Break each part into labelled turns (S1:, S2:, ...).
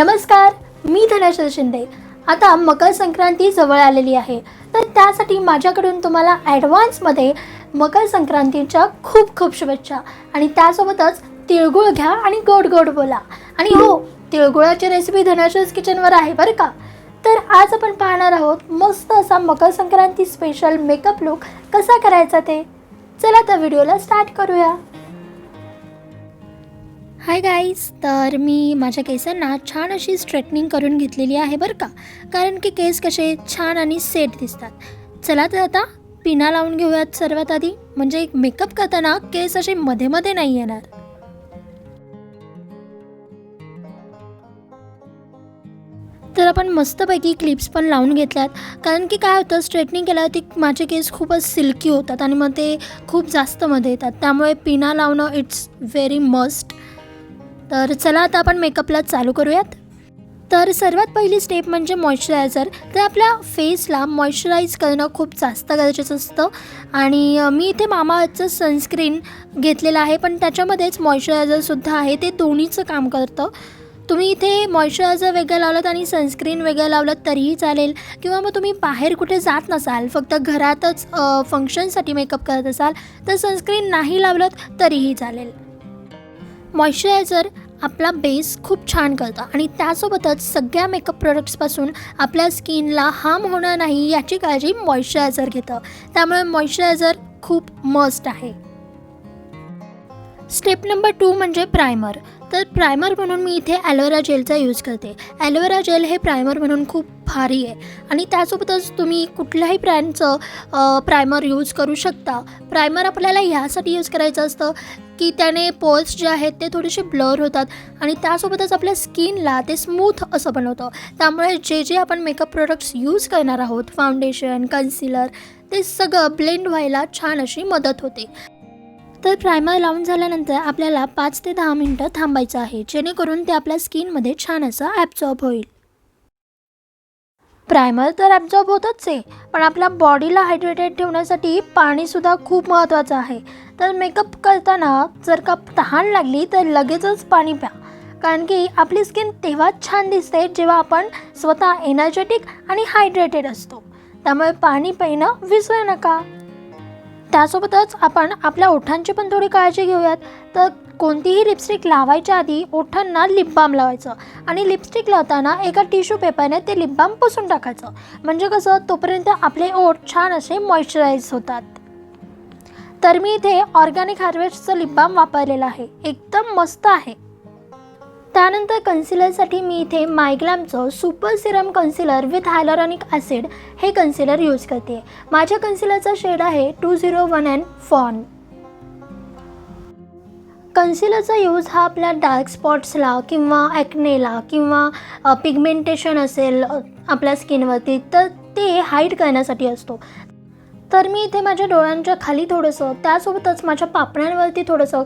S1: नमस्कार मी धनश्री शिंदे. आता मकर संक्रांती जवळ आलेली आहे. तर त्यासाठी माझ्याकडून तुम्हाला ॲडव्हान्समध्ये मकर संक्रांतीच्या खूप खूप शुभेच्छा. आणि त्यासोबतच तिळगुळ घ्या आणि गोड गोड बोला. आणि हो तिळगुळाची रेसिपी धनाश्रीज किचनवर आहे बरं का? तर आज आपण पाहणार आहोत मस्त असा Makar Sankranti special makeup look कसा करायचा ते. चला तर व्हिडिओला स्टार्ट करूया. हाय गाईज तर मी माझ्या केसांना छान अशी स्ट्रेटनिंग करून घेतलेली आहे बरं का. कारण की केस कसे छान आणि सेट दिसतात. चला तर आता पिना लावून घेऊयात सर्वात आधी. म्हणजे मेकअप करताना केस असे मध्ये मध्ये नाही येणार. तर आपण मस्तपैकी क्लिप्स पण लावून घेतल्यात. कारण की काय होतं स्ट्रेटनिंग केल्यावरती माझे केस खूपच सिल्की होतात आणि मग ते खूप जास्त मध्ये येतात. त्यामुळे पिना लावणं इट्स व्हेरी मस्ट तर चला आता आपण मेकअपला चालू करूयात. तर सर्वात पहिली स्टेप म्हणजे मॉइश्चरायझर तर आपल्या फेसला मॉइश्चराईज करणं खूप जास्त गरजेचं असतं. आणि मी इथे मामाचं सनस्क्रीन घेतलेलं आहे पण त्याच्यामध्येच मॉइश्चरायझरसुद्धा आहे. ते दोन्हीचं काम करतं. तुम्ही इथे मॉइश्चरायझर वेगळं लावलं आणि सनस्क्रीन वेगळं लावलं तरीही चालेल. किंवा मग तुम्ही बाहेर कुठे जात नसाल फक्त घरातच फंक्शनसाठी मेकअप करत असाल तर सनस्क्रीन नाही लावलं तरीही चालेल. मॉइश्चरायझर आपला बेस खूप छान करतं. आणि त्यासोबतच सगळ्या मेकअप प्रोडक्ट्सपासून आपल्या स्किनला हार्म होणार नाही याची काळजी मॉइश्चरायझर घेतं. त्यामुळे मॉइश्चरायझर खूप मस्ट आहे. स्टेप नंबर टू म्हणजे प्रायमर तर प्रायमर म्हणून मी इथे ॲलोवेरा जेलचा यूज करते. ॲलोवेरा जेल हे प्रायमर म्हणून खूप भारी आहे. आणि त्यासोबतच तुम्ही कुठल्याही ब्रँडचं प्रायमर यूज करू शकता. प्रायमर आपल्याला ह्यासाठी यूज करायचं असतं की त्याने पोल्स जे आहेत ते थोडेसे ब्लर होतात आणि त्यासोबतच आपल्या स्किनला ते स्मूथ असं बनवतं. त्यामुळे जे जे आपण मेकअप प्रोडक्ट्स यूज करणार आहोत फाउंडेशन कन्सिलर ते सगळं ब्लेंड व्हायला छान अशी मदत होते. तर प्रायमर लावून झाल्यानंतर आपल्याला पाच ते दहा मिनटं थांबायचं आहे जेणेकरून ते आपल्या स्किनमध्ये छान असं ॲब्झॉर्ब होईल. प्रायमर तर ॲब्झॉर्ब होतच आहे पण आपल्या बॉडीला हायड्रेटेड ठेवण्यासाठी पाणीसुद्धा खूप महत्त्वाचं आहे. तर मेकअप करताना जर का तहान लागली तर लगेचच पाणी प्या कारण की आपली स्किन तेव्हाच छान दिसते जेव्हा आपण स्वतः एनर्जेटिक आणि हायड्रेटेड असतो. त्यामुळे पाणी पिणं विसरू नका. त्यासोबतच आपण आपल्या ओठांची पण थोडी काळजी घेऊयात. तर कोणतीही लिपस्टिक लावायच्या आधी ओठांना लिपबाम लावायचं आणि लिपस्टिक लावताना एका टिश्यू पेपरने ते लिपबाम पुसून टाकायचं. म्हणजे कसं? तोपर्यंत आपले ओठ छान असे मॉइश्चराईज होतात. तर मी इथे ऑर्गॅनिक हार्वेस्टचं लिपबाम वापरलेलं आहे. एकदम मस्त आहे. त्यानंतर कन्सिलरसाठी मी इथे मायग्लॅमचं super serum concealer with hyaluronic acid हे कन्सिलर यूज करते. माझ्या कन्सिलरचा शेड आहे two zero one and fawn कन्सिलरचा use हा आपल्या डार्क स्पॉट्सला किंवा ॲक्नेला किंवा पिगमेंटेशन असेल आपल्या स्किनवरती तर ते हाईड करण्यासाठी असतो. तर मी इथे माझ्या डोळ्यांच्या खाली थोडंसं त्यासोबतच माझ्या पापण्यांवरती थोडंसं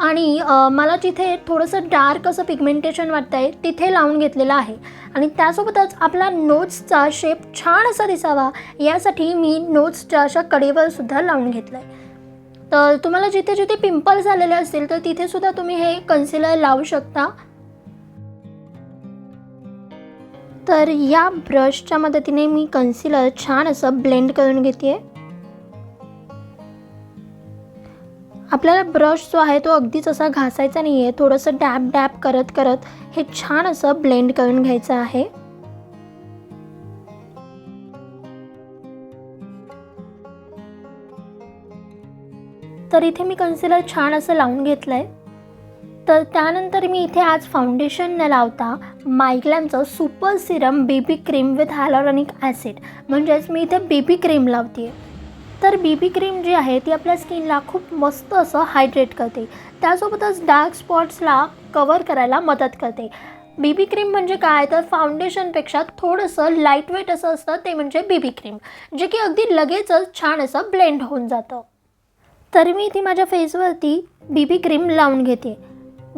S1: आणि मला जिथे थोडंसं डार्क असं पिगमेंटेशन वाटतं आहे तिथे लावून घेतलेलं आहे. आणि त्यासोबतच आपला नोट्सचा शेप छान असा दिसावा यासाठी मी नोट्सच्या अशा कडेवर सुद्धा लावून घेतलं आहे तर तुम्हाला जिथे जिथे पिंपल्स आलेले असतील तर तिथेसुद्धा तुम्ही हे कन्सिलर लावू शकता. तर या ब्रशच्या मदतीने मी कन्सिलर छान असं ब्लेंड करून घेते आहे आपल्याला ब्रश जो आहे तो अगदीच असा घासायचा नाही आहे थोडंसं डॅप डॅप करत करत हे छान असं ब्लेंड करून घ्यायचं आहे. तर इथे मी कन्सिलर छान असं लावून घेतलं आहे तर त्यानंतर मी इथे आज फाउंडेशन न लावता मायग्लॅमचं super serum baby cream with hyaluronic acid म्हणजेच मी इथे बेबी क्रीम लावते आहे तर बेबी क्रीम जी आहे ती आपल्या स्किनला खूप मस्त असं हायड्रेट करते. त्यासोबतच डार्क स्पॉट्सला कवर करायला मदत करते. बेबी क्रीम म्हणजे काय? तर फाउंडेशनपेक्षा थोडंसं लाईटवेट असं असतं ते म्हणजे बेबी क्रीम जे की अगदी लगेचच छान असं ब्लेंड होऊन जातं. तर मी ती माझ्या फेसवरती बीबी क्रीम लावून घेते.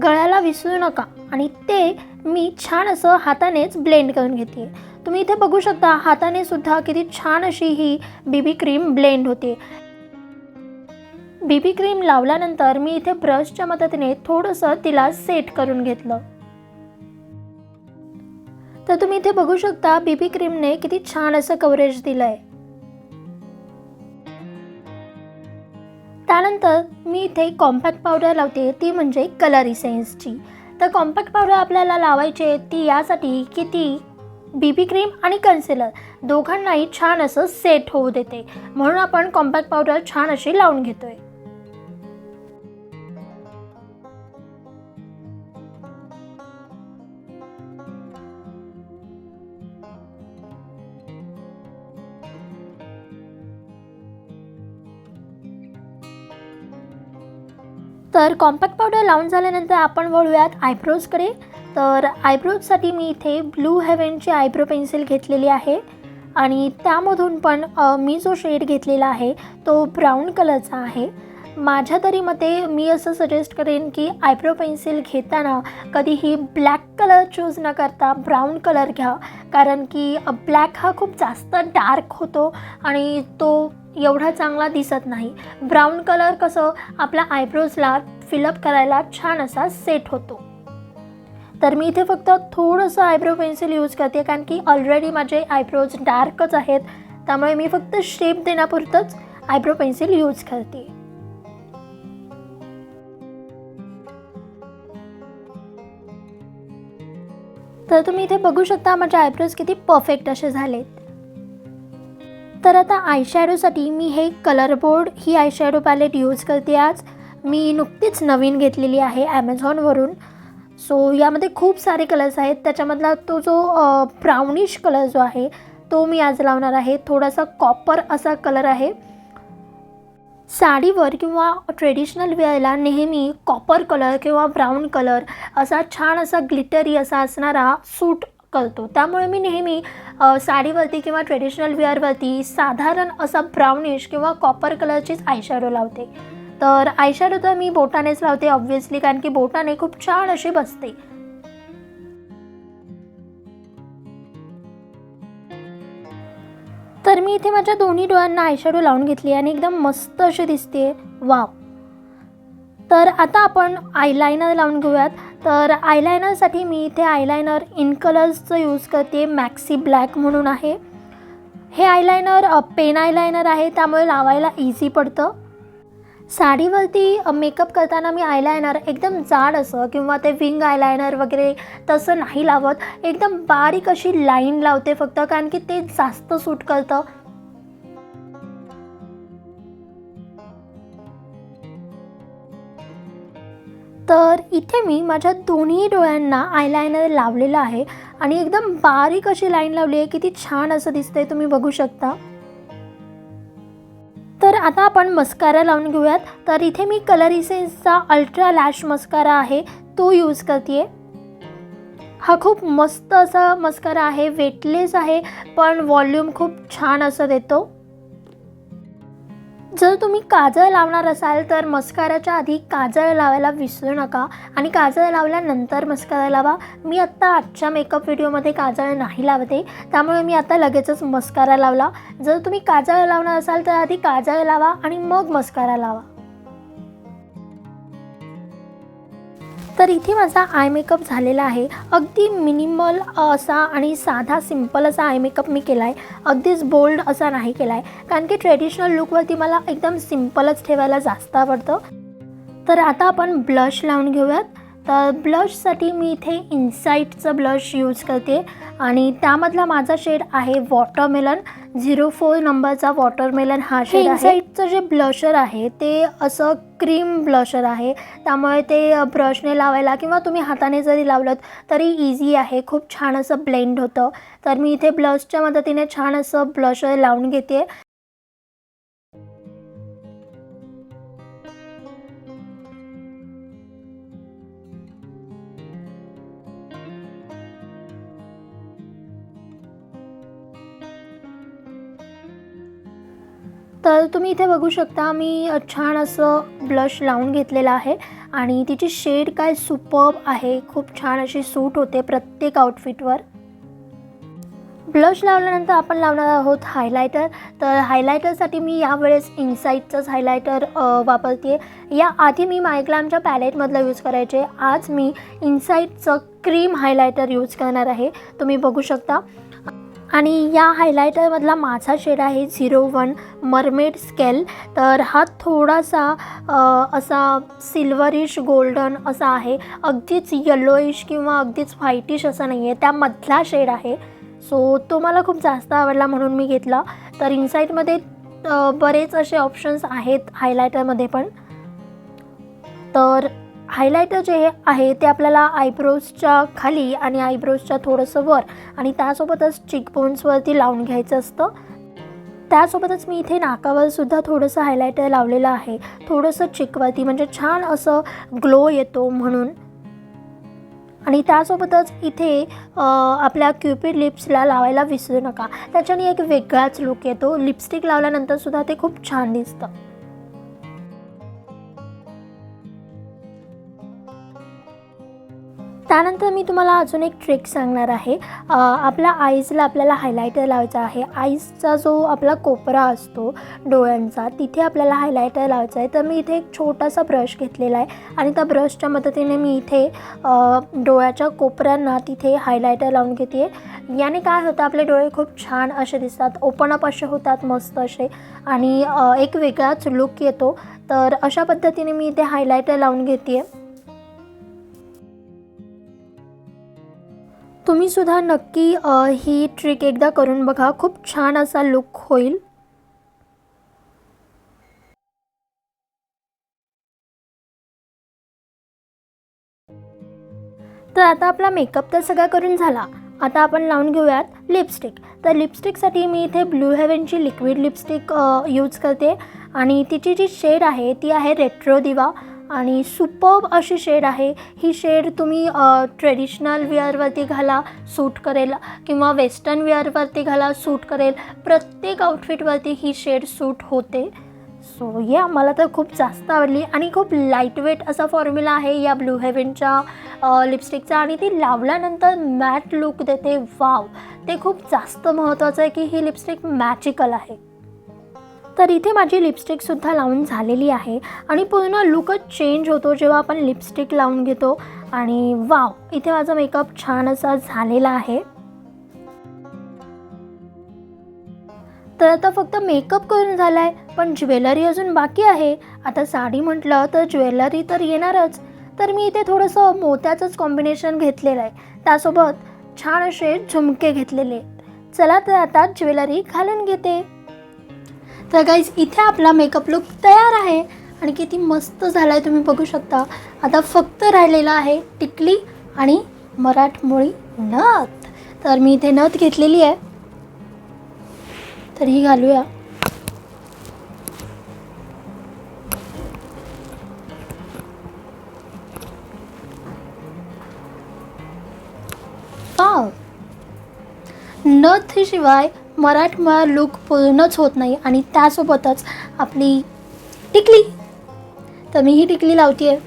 S1: गळ्याला विसरू नका. आणि ते मी छान असं हातानेच ब्लेंड करून घेते. तुम्ही इथे बघू शकता हाताने सुद्धा किती छान अशी ही बीबी क्रीम ब्लेंड होते. बीबी क्रीम लावल्यानंतर मी इथे ब्रशच्या मदतीने थोडंसं तिला सेट करून घेतलं. तर तुम्ही इथे बघू शकता बीबी क्रीमने किती छान असं कव्हरेज दिलं आहे त्यानंतर मी इथे कॉम्पॅक्ट पावडर लावते ती म्हणजे कलर इसेन्सची तर कॉम्पॅक्ट पावडर आपल्याला लावायची ती यासाठी की ती बीबी क्रीम आणि कन्सिलर दोघांनाही छान असं सेट होऊ देते. म्हणून आपण कॉम्पॅक्ट पावडर छान अशी लावून घेतोय. तर कॉम्पॅक्ट पावडर लावून झाल्यानंतर आपण वळूयात आयब्रोजकडे तर आयब्रोजसाठी मी इथे ब्लू हेवनची आयब्रो पेन्सिल घेतलेली आहे. आणि त्यामधून पण मी जो शेड घेतलेला आहे तो ब्राऊन कलरचा आहे. माझ्या तरी मते मी असं सजेस्ट करेन की आयब्रो पेन्सिल घेताना कधीही ब्लॅक कलर चूज न करता ब्राऊन कलर घ्या. कारण की ब्लॅक हा खूप जास्त डार्क होतो आणि तो एवढा चांगला दिसत नाही. ब्राऊन कलर कसं आपल्या आयब्रोजला फिलअप करायला छान असा सेट होतो. तर मी इथे फक्त थोडंसं आयब्रो पेन्सिल यूज करते कारण की ऑलरेडी माझे आयब्रोज डार्कच आहेत. त्यामुळे मी फक्त शेप देण्यापुरतंच आयब्रो पेन्सिल यूज करते. तर तुम्ही इथे बघू शकता माझे आयब्रोज किती परफेक्ट असे झालेत. तर आता आयशॅडोसाठी मी हे कलर बोर्ड ही आयशॅडो पॅलेट यूज करते आज. मी नुकतीच नवीन घेतलेली आहे ॲमेझॉनवरून सो यामध्ये खूप सारे कलर्स आहेत. त्याच्यामधला तो जो ब्राउनिश कलर जो आहे तो मी आज लावणार आहे. थोडासा कॉपर असा कलर आहे. साडीवर किंवा ट्रेडिशनल वेअरला नेहमी कॉपर कलर किंवा ब्राऊन कलर असा छान असा ग्लिटरी असा असणारा सूट करतो. त्यामुळे मी नेहमी साडीवरती किंवा ट्रेडिशनल वेअरवरती साधारण असा ब्राउनिश किंवा कॉपर कलरचीच आयशॅडो लावते. तर आयशॅडो तर मी बोटानेच लावते ऑब्व्हियसली कारण की बोटाने खूप छान अशी बसते. तर मी इथे माझ्या दोन्ही डोळ्यांना आयशॅडो लावून घेतली आणि एकदम मस्त अशी दिसते वाव. तर आता आपण आयलायनर लावून घेऊयात. तर आयलायनरसाठी मी इथे आयलायनर इन कलर्सचं यूज करते. मॅक्सी ब्लॅक म्हणून आहे. हे आयलायनर पेन आयलायनर आहे त्यामुळे लावायला इझी पडतं. साडीवरती मेकअप करताना मी आयलायनर एकदम जाड असं किंवा ते विंग आयलायनर वगैरे तसं नाही लावत. एकदम बारीक अशी लाईन लावते फक्त कारण की ते जास्त सूट करतं. तर इथे मी माझ्या दोन्ही डोळ्यांना आयलायनर लावलेलं आहे. आणि एकदम बारीक अशी लाईन लावली आहे किती छान असं दिसतंय तुम्ही बघू शकता. आता आपण मस्कारा लावून घेऊयात. तर इथे मी कलर इसेन्सचा अल्ट्रा लॅश मस्कारा आहे तो यूज करते हा खूप मस्त असा मस्कारा आहे वेटलेस आहे पण व्हॉल्यूम खूप छान असं देतो. जर तुम्ही काजळ लावणार असाल तर मस्काराच्या आधी काजळ लावायला विसरू नका आणि काजळ लावल्यानंतर मस्कारा लावा. मी आत्ता आजच्या मेकअप व्हिडिओमध्ये काजळ नाही लावते. त्यामुळे मी आता लगेचच मस्कारा लावला. जर तुम्ही काजळ लावणार असाल तर आधी काजळ लावा आणि मग मस्कारा लावा. तर इथे माझा आय मेकअप झालेला आहे. अगदी मिनिमल असा आणि साधा सिंपल असा आय मेकअप मी केला आहे अगदीच बोल्ड असा नाही केला आहे कारण की ट्रेडिशनल लुकवरती मला एकदम सिम्पलच ठेवायला जास्त आवडतं. तर आता आपण ब्लश लावून घेऊयात. तर ब्लशसाठी मी इथे इन्साईटचं ब्लश यूज करते. आणि त्यामधला माझा शेड आहे वॉटरमेलन झिरो फोर नंबरचा वॉटरमेलन हा शेड इन्साईटचं जे ब्लशर आहे ते असं क्रीम ब्लशर आहे. त्यामुळे ते ब्रशने लावायला किंवा तुम्ही हाताने जरी लावलं तरी इझी आहे. खूप छान असं ब्लेंड होतं. तर मी इथे ब्लशच्या मदतीने छान असं ब्लशर लावून घेते. तर तुम्ही इथे बघू शकता मी छान असं ब्लश लावून घेतलेलं आहे आणि तिची शेड काय सुपर्ब आहे खूप छान अशी सूट होते प्रत्येक आउटफिटवर ब्लश लावल्यानंतर आपण लावणार आहोत हायलायटर तर हायलायटरसाठी मी यावेळेस इन्साईटचंच हायलायटर वापरते या आधी मी मायग्लॅमच्या पॅलेटमधलं यूज करायचे. आज मी इन्साईटचं क्रीम हायलायटर यूज करणार आहे. तुम्ही बघू शकता. आणि या हायलायटरमधला माझा शेड आहे झिरो वन मरमेड स्केल तर हा थोडासा असा सिल्वरिश गोल्डन असा आहे. अगदीच यल्लोइश किंवा अगदीच व्हाईटिश असा नाही आहे त्यामधला शेड आहे. सो तो मला खूप जास्त आवडला म्हणून मी घेतला. तर इन्साईटमध्ये बरेच असे ऑप्शन्स आहेत हायलायटरमध्ये पण. तर हायलायटर जे आहे ते आपल्याला आयब्रोजच्या खाली आणि आयब्रोजच्या थोडंसं वर आणि त्यासोबतच चिकबोन्सवरती लावून घ्यायचं असतं. त्यासोबतच मी इथे नाकावर सुद्धा थोडंसं हायलायटर लावलेलं आहे. थोडंसं चिकवरती म्हणजे छान असं ग्लो येतो म्हणून. आणि त्यासोबतच इथे आपल्या क्युपिड लिप्सला लावायला विसरू नका. त्याच्याने एक वेगळाच लुक येतो. लिपस्टिक लावल्यानंतर सुद्धा ते खूप छान दिसतं. त्यानंतर मी तुम्हाला अजून एक ट्रिक सांगणार आहे. आपल्या आईजला आपल्याला हायलायटर लावायचा आहे. आईजचा जो आपला कोपरा असतो डोळ्यांचा तिथे आपल्याला हायलायटर लावायचा आहे. तर मी इथे एक छोटासा ब्रश घेतलेला आहे आणि त्या ब्रशच्या मदतीने मी इथे डोळ्याच्या कोपऱ्यांना तिथे हायलायटर लावून घेते याने काय होतं आपले डोळे खूप छान असे दिसतात ओपन अप असे होतात मस्त असे. आणि एक वेगळाच लुक येतो. तर अशा पद्धतीने मी इथे हायलायटर लावून घेते आहे सुद्धा नक्की ही ट्रिक एकदा करून बघा. खूप छान असा लुक होईल. तर आता आपला मेकअप तर सगळा करून झाला. आता आपण लावून घेऊयात लिपस्टिक तर लिपस्टिकसाठी मी इथे ब्लू हेवनची लिक्विड लिपस्टिक यूज करते. आणि तिची जी शेड आहे ती आहे रेट्रो दिवा आणि सुपर्ब अशी शेड आहे. ही शेड तुम्ही ट्रेडिशनल वेअरवरती घाला सूट करेल किंवा वेस्टर्न वेअरवरती घाला सूट करेल. प्रत्येक आउटफिटवरती ही शेड सूट होते. सो या मला तर खूप जास्त आवडली आणि खूप लाइट वेट असा फॉर्म्युला आहे या ब्लू हेवनच्या लिपस्टिकचा आणि ती लावल्यानंतर मॅट लुक देते. वाव ते खूप जास्त महत्त्वाचं आहे की ही लिपस्टिक मॅजिकल आहे. तर इथे माझी लिपस्टिकसुद्धा लावून झालेली आहे. आणि पूर्ण लुकच चेंज होतो जेव्हा आपण लिपस्टिक लावून घेतो. आणि वाव इथे माझा मेकअप छान असा झालेला आहे. तर आता फक्त मेकअप करून झाला आहे पण ज्वेलरी अजून बाकी आहे. आता साडी म्हटलं तर ज्वेलरी तर येणारच. तर मी इथे थोडंसं मोत्याचंच कॉम्बिनेशन घेतलेलं आहे. त्यासोबत छान असे झुमके घेतलेले आहेत. चला तर आता ज्वेलरी घालून घेते. तर गाईज इथे आपला मेकअप लुक तयार आहे. आणि किती मस्त झाला आहे तुम्ही बघू शकता. आता फक्त राहिलेला आहे टिकली आणि मराठमोळी नथ. तर मी इथे नथ घेतलेली आहे. तर ही घालूया. वाव. नथशिवाय मराठमोळा लुक पूर्णच होत नाही आणि त्यासोबतच आपली टिकली. तर मी ही टिकली लावते आहे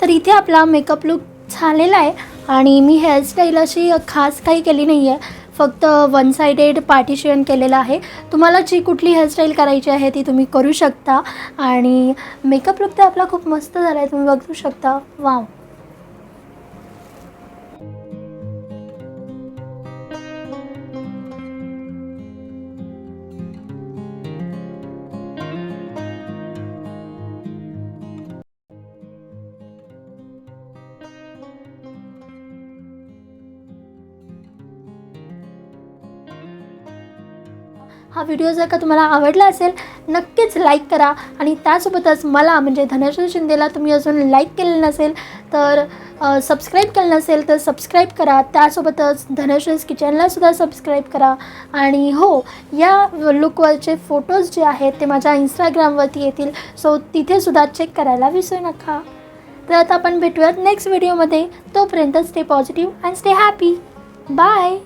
S1: तर इथे आपला मेकअप लुक झालेला आहे आणि मी हेअरस्टाईल अशी खास काही केली नाही आहे फक्त वन सायडेड पार्टिशन केलेलं आहे. तुम्हाला जी कुठली हेअरस्टाईल करायची आहे ती तुम्ही करू शकता. आणि मेकअप लुक तर आपला खूप मस्त झाला आहे तुम्ही बघू शकता. वाव व्हिडिओ जर का तुम्हाला आवडला असेल नक्कीच लाईक करा. आणि त्यासोबतच मला म्हणजे धनश्री शिंदेला तुम्ही अजून लाईक केलं नसेल तर सबस्क्राईब केलं नसेल तर सबस्क्राईब करा. त्यासोबतच धनश्रीज किचनलासुद्धा सबस्क्राईब करा. आणि हो या लुकवरचे फोटोज जे आहेत ते माझ्या इंस्टाग्रामवरती येतील. सो तिथेसुद्धा चेक करायला विसरू नका. तर आता आपण भेटूयात नेक्स्ट व्हिडिओमध्ये तोपर्यंत stay positive and stay happy bye